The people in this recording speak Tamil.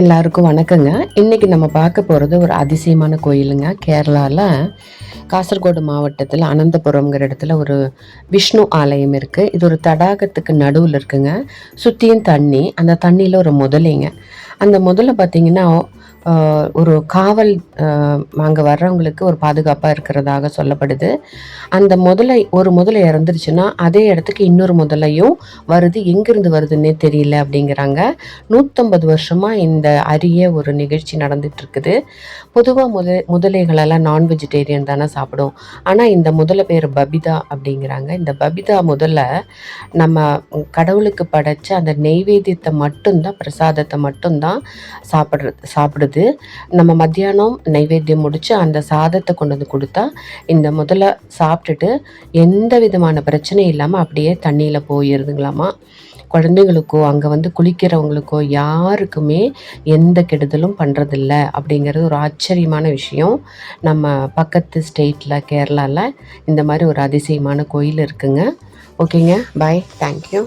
எல்லாருக்கும் வணக்கங்க. இன்றைக்கி நம்ம பார்க்க போகிறது ஒரு அதிசயமான கோயிலுங்க. கேரளாவில் காசர்கோடு மாவட்டத்தில் அனந்தபுரம்ங்கிற இடத்துல ஒரு விஷ்ணு ஆலயம் இருக்குது இது ஒரு தடாகத்துக்கு நடுவில் இருக்குங்க. சுற்றியும் தண்ணி. அந்த தண்ணியில் ஒரு முதலைங்க. அந்த முதல்ல பார்த்தீங்கன்னா ஒரு காவல் அங்கே வர்றவங்களுக்கு ஒரு பாதுகாப்பாக இருக்கிறதாக சொல்லப்படுது. அந்த முதலை ஒரு முதலை இறந்துருச்சுன்னா அதே இடத்துக்கு இன்னொரு முதலையும் வருது. எங்கேருந்து வருதுன்னே தெரியல அப்படிங்கிறாங்க. நூற்றம்பது வருஷமாக இந்த அரிய ஒரு நிகழ்ச்சி நடந்துகிட்ருக்குது. பொதுவாக முத முதலைகளெல்லாம் நான் வெஜிடேரியன் தானே சாப்பிடும். ஆனால் இந்த முதலை பேர் பபிதா அப்படிங்கிறாங்க. இந்த பபிதா முதல்ல நம்ம கடவுளுக்கு படைச்ச அந்த நெய்வேத்தியத்தை மட்டும்தான் பிரசாதத்தை மட்டும்தான் சாப்பிட்றது சாப்பிடுது. நம்ம மத்தியானம் நைவேத்தியம் முடித்து அந்த சாதத்தை கொண்டு வந்து கொடுத்தா இந்த முதல்ல சாப்பிட்டுட்டு எந்த விதமான பிரச்சனையும் இல்லாமல் அப்படியே தண்ணியில் போயிருதுங்களாமா? குழந்தைங்களுக்கோ அங்கே வந்து குளிக்கிறவங்களுக்கோ யாருக்குமே எந்த கெடுதலும் பண்ணுறதில்ல அப்படிங்கிறது ஒரு ஆச்சரியமான விஷயம். நம்ம பக்கத்து ஸ்டேட்டில் கேரளாவில் இந்த மாதிரி ஒரு அதிசயமான கோயில் இருக்குங்க. ஓகேங்க. Bye thank you.